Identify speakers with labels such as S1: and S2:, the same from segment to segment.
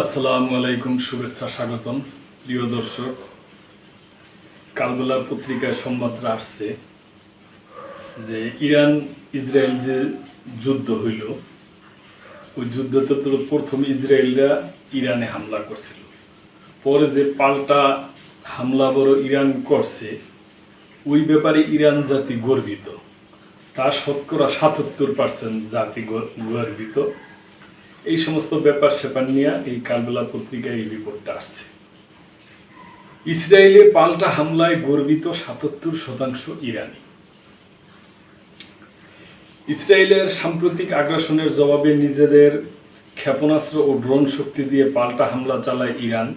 S1: আসসালামু আলাইকুম শুভেচ্ছা, স্বাগতম। প্রিয় দর্শক, কালবেলা পত্রিকায় সংবাদটা আসছে যে ইরান ইসরায়েল যে যুদ্ধ হইল, ওই যুদ্ধতে তো প্রথম ইসরায়েলরা ইরানে হামলা করছিল। পরে যে পাল্টা হামলা বড় ইরান করছে, ওই ব্যাপারে ইরান জাতি গর্বিত। তা শতকরা সাতাত্তর পার্সেন্ট জাতি গর্বিত। এই সমস্ত ব্যাপার স্যাপার নিয়ে এই কালবেলা পত্রিকায় এই রিপোর্টটা আসছে। ইসরায়েলে পাল্টা হামলায় গর্বিত সাতাত্তর শতাংশ ইরানি। ইসরায়েলের সাম্প্রতিক আগ্রাসনের জবাবে নিজেদের ক্ষেপণাস্ত্র ও ড্রোন শক্তি দিয়ে পাল্টা হামলা চালায় ইরান।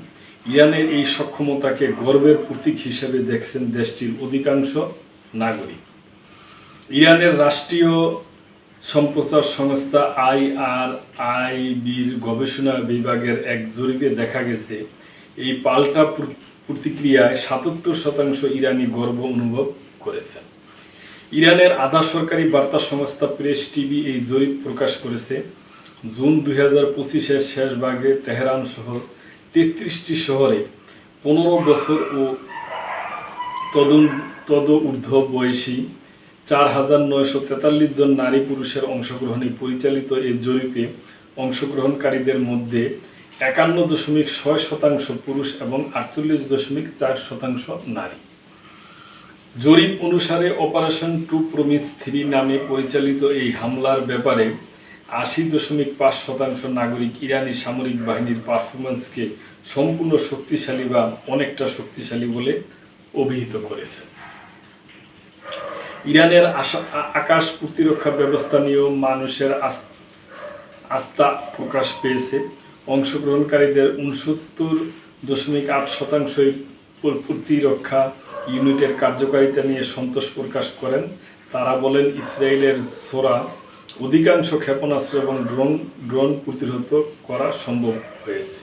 S1: ইরানের এই সক্ষমতাকে গর্বের প্রতীক হিসেবে দেখছেন দেশটির অধিকাংশ নাগরিক। ইরানের রাষ্ট্রীয় সম্প্রচার সংস্থা আইআর আইবির গবেষণা বিভাগের এক জরিপে দেখা গেছে, এই পাল্টা প্র- প্রতিক্রিয়ায় সাতাত্তর শতাংশ ইরানি গর্ব অনুভব করেছেন। ইরানের আধা সরকারি বার্তা সংস্থা প্রেস টিভি এই জরিপ প্রকাশ করেছে, জুন দুই হাজার পঁচিশের শেষ ভাগে তেহরান শহর, তেত্রিশটি শহরে পনেরো বছর ও তদন তদ ঊর্ধ্ব বয়সী চার হাজার নয়শো তেতাল্লিশ জন নারী পুরুষের অংশগ্রহণে পরিচালিত এই জরিপে অংশগ্রহণকারীদের মধ্যে একান্ন দশমিক ছয় শতাংশ পুরুষ এবং আটচল্লিশ দশমিক চার শতাংশ নারী। জরিপ অনুসারে অপারেশন টু প্রমিস থ্রি নামে পরিচালিত এই হামলার ব্যাপারে আশি দশমিক পাঁচ শতাংশ নাগরিক ইরানি সামরিক বাহিনীর পারফরমেন্সকে সম্পূর্ণ শক্তিশালী বা অনেকটা শক্তিশালী বলে অভিহিত করেছে। ইরানের আকাশ প্রতিরক্ষা ব্যবস্থা নিয়েও মানুষের আস- আস্থা প্রকাশ পেয়েছে। অংশগ্রহণকারীদের উনসত্তর দশমিক আট শতাংশই প্রতিরক্ষা ইউনিটের কার্যকারিতা নিয়ে সন্তোষ প্রকাশ করেন। তারা বলেন, ইসরায়েলের সোরা অধিকাংশ ক্ষেপণাস্ত্র এবং ড্রোন ড্রোন প্রতিহত করা সম্ভব হয়েছে।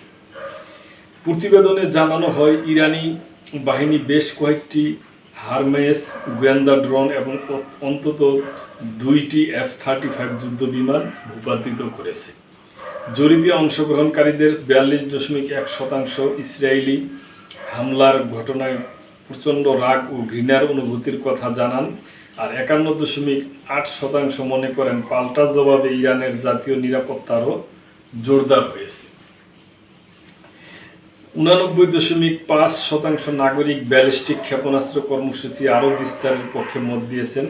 S1: প্রতিবেদনে জানানো হয়, ইরানি বাহিনী বেশ কয়েকটি হারমেস, গোয়েন্দা ড্রোন এবং অন্তত দুইটি এফ থার্টি ফাইভ যুদ্ধ বিমান ভূপাতিত করেছে। জরিপে অংশগ্রহণকারীদের বিয়াল্লিশ দশমিক এক শতাংশ ইসরায়েলি হামলার ঘটনায় প্রচণ্ড রাগ ও ঘৃণার অনুভূতির কথা জানান আর একান্ন দশমিক আট শতাংশ মনে করেন পাল্টা জবাবে ইরানের জাতীয় নিরাপত্তারও জোরদার হয়েছে। উনানব্বই দশমিক পাঁচ শতাংশ নাগরিক ব্যালিস্টিক ক্ষেপণাস্ত্র কর্মসূচি আরও বিস্তারের পক্ষে মত দিয়েছেন,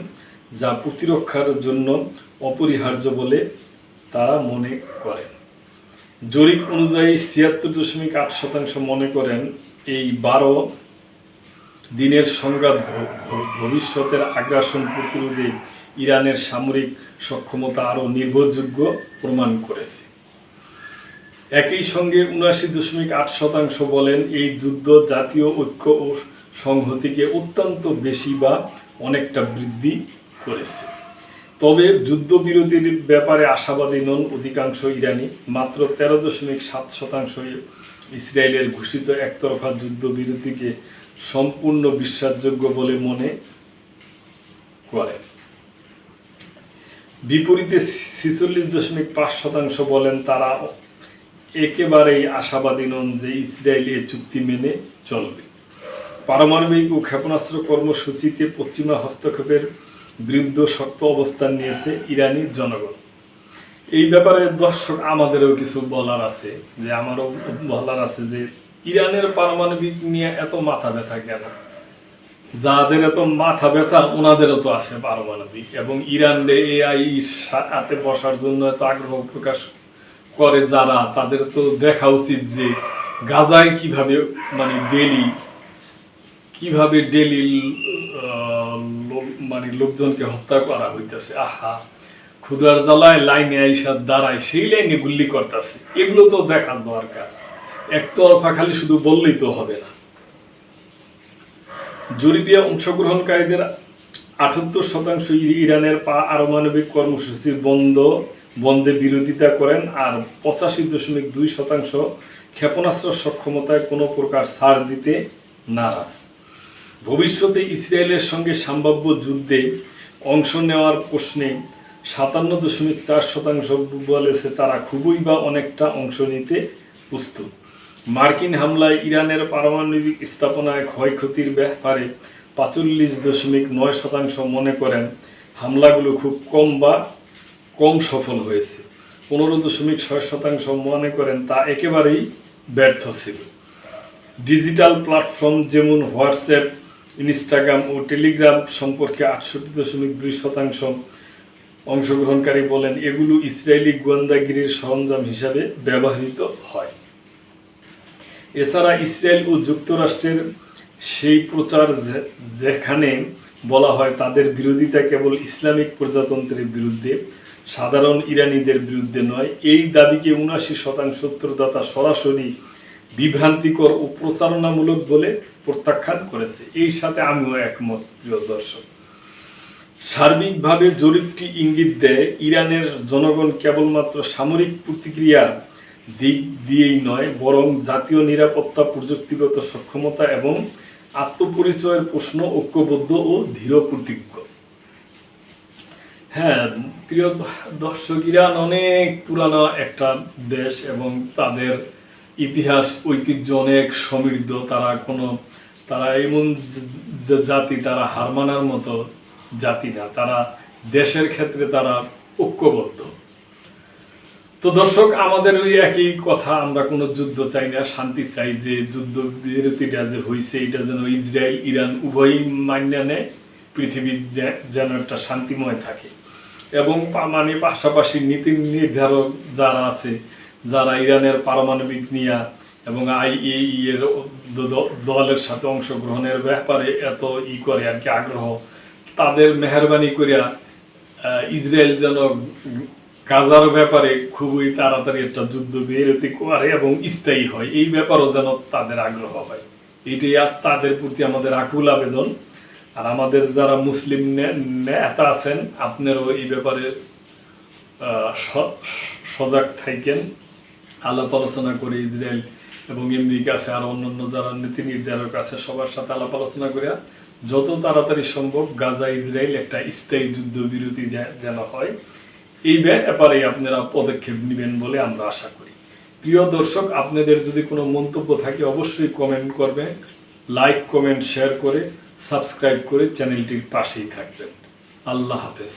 S1: যা প্রতিরক্ষার জন্য অপরিহার্য বলে তারা মনে করেন। জরিপ অনুযায়ী ছিয়াত্তর দশমিক আট শতাংশ মনে করেন এই বারো দিনের সংঘাত ভবিষ্যতের আগ্রাসন প্রতিরোধে ইরানের সামরিক সক্ষমতা আরও নির্ভরযোগ্য প্রমাণ করেছে। একই সঙ্গে উনআশি দশমিক আট শতাংশ বলেন, এই যুদ্ধ জাতীয় ঐক্য ও সংহতিকে অত্যন্ত বেশি বা অনেকটা বৃদ্ধি করেছে। তবে যুদ্ধবিরতির ব্যাপারে আশাবাদী নন অধিকাংশ ইরানি। মাত্র তেরো দশমিক সাত শতাংশ ইসরায়েলের ঘোষিত একতরফা যুদ্ধবিরতিকে সম্পূর্ণ বিশ্বাসযোগ্য বলে মনে করে বিপরীতে ছিচল্লিশ দশমিক পাঁচ শতাংশ বলেন, তারা একেবারেই আশাবাদী নন যে ইসরায়েল এ চুক্তি মেনে চলবে। পারমাণবিক ও ক্ষেপণাস্ত্র কর্মসূচিতে পশ্চিমা হস্তক্ষেপের বিরুদ্ধে শক্ত অবস্থান নিয়েছে ইরানি জনগণ। এই ব্যাপারে দর্শক, আমাদেরও কিছু বলার আছে যে, আমারও বলার আছে যে, ইরানের পারমাণবিক নিয়ে এত মাথা ব্যথা কেন? যাদের এত মাথা ব্যথা ওনাদেরও তো আছে পারমাণবিক এবং ইরানে এআই হাতে বসার জন্য এত আগ্রহ প্রকাশ করে যারা, তাদের তো দেখা উচিত যে গাজায় কীভাবে মানে ডেলি কীভাবে ডেলি মানে লোকজনকে হত্যা করা হইতেছে। আহা ক্ষুদার জ্বালায় লাইনে আইসার দাঁড়ায়, সেই লাইনে গুল্লি করতেছে। এগুলো তো দেখার দরকার। একতরফা খালি শুধু বললেই তো হবে না। জরিপে অংশগ্রহণকারীদের আটাত্তর শতাংশ ইরানের পা আরমানবিক কর্মসূচির বন্ধ। বন্ধে বিরোধিতা করেন আর পঁচাশি দশমিক দুই শতাংশ ক্ষেপণাস্ত্র সক্ষমতায় কোনো প্রকার ছাড় দিতে নারাজ। ভবিষ্যতে ইসরায়েলের সঙ্গে সম্ভাব্য যুদ্ধে অংশ নেওয়ার প্রশ্নে সাতান্ন দশমিক চার শতাংশ বলেছে তারা খুবই বা অনেকটা অংশ নিতে প্রস্তুত। মার্কিন হামলায় ইরানের পারমাণবিক স্থাপনায় ক্ষয়ক্ষতির ব্যাপারে পাঁচল্লিশ দশমিক নয় শতাংশ মনে করেন। হামলাগুলো খুব কম বা কম সফল হয়েছে। পনেরো দশমিক ছয় শতাংশ মনে করেন তা একেবারেই ব্যর্থ ছিল। ডিজিটাল প্ল্যাটফর্ম যেমন হোয়াটসঅ্যাপ, ইনস্টাগ্রাম ও টেলিগ্রাম সম্পর্কে আটষট্টি দশমিক দুই শতাংশ অংশগ্রহণকারী বলেন, এগুলো ইসরায়েলি গোয়েন্দাগিরির সরঞ্জাম হিসাবে ব্যবহৃত হয়। এছাড়া ইসরায়েল ও যুক্তরাষ্ট্রের সেই প্রচার যেখানে বলা হয় তাদের বিরোধিতা কেবল ইসলামিক প্রজাতন্ত্রের বিরুদ্ধে, সাধারণ ইরানিদের বিরুদ্ধে নয়। এই দাবিকে উনাশি শতাংশ উত্তরদাতা সরাসরি বিভ্রান্তিকর ও প্রচারণামূলক বলে প্রত্যাখ্যান করেছে। এই সাথে আমিও একমত, প্রিয় দর্শক। সার্বিকভাবে জরিপটি ইঙ্গিত দেয়, ইরানের জনগণ কেবলমাত্র সামরিক প্রতিক্রিয়া দিক দিয়েই নয়, বরং জাতীয় নিরাপত্তা, প্রযুক্তিগত সক্ষমতা এবং আত্মপরিচয়ের প্রশ্ন ঐক্যবদ্ধ ও ধীর প্রতিজ্ঞ। হ্যাঁ প্রিয় দর্শক ইরান অনেক পুরানো একটা দেশ এবং তাদের ইতিহাস, ঐতিহ্য অনেক সমৃদ্ধ। তারা কোনো, তারা এমন জাতি, তারা হার মানার মতো জাতি না। তারা দেশের ক্ষেত্রে তারা ঐক্যবদ্ধ। তো দর্শক, আমাদের ওই একই কথা, আমরা কোনো যুদ্ধ চাই না, শান্তি চাই যে যুদ্ধ বিরতিটা যে হয়েছে এটা যেন ইসরায়েল, ইরান উভয়ই মান্য নেয় পৃথিবীর যেন একটা শান্তিময় থাকে। এবং মানে পাশাপাশি নীতি নির্ধারক যারা আছে, যারা ইরানের পারমাণবিক নিয়া এবং আইএই এর দলের সাথে অংশগ্রহণের ব্যাপারে এত ই করে আর কি আগ্রহ, তাদের মেহরবানি করিয়া ইসরায়েল যেন গাজার ব্যাপারে খুবই তাড়াতাড়ি একটা যুদ্ধ বিরতি করে এবং স্থায়ী হয়। এই ব্যাপারও যেন তাদের আগ্রহ হয়। এটাই আর তাদের প্রতি আমাদের আকুল আবেদন। আর আমাদের যারা মুসলিম নেতা আছেন, আপনারও এই ব্যাপারে সজাগ থাকেন আলাপ আলোচনা করে ইসরায়েল এবং আমেরিকা আছে, আর অন্যান্য যারা নীতি নির্ধারক আছে, সবার সাথে আলাপ আলোচনা করে যত তাড়াতাড়ি সম্ভব গাজা ইসরায়েল একটা স্থায়ী যুদ্ধ বিরতি যেন হয়। এই ব্যাপারে আপনারা পদক্ষেপ নেবেন বলে আমরা আশা করি। প্রিয় দর্শক, আপনাদের যদি কোনো মন্তব্য থাকে, অবশ্যই কমেন্ট করবেন লাইক কমেন্ট শেয়ার করে সাবস্ক্রাইব করে চ্যানেলটির পাশেই থাকবেন। আল্লাহ হাফেজ।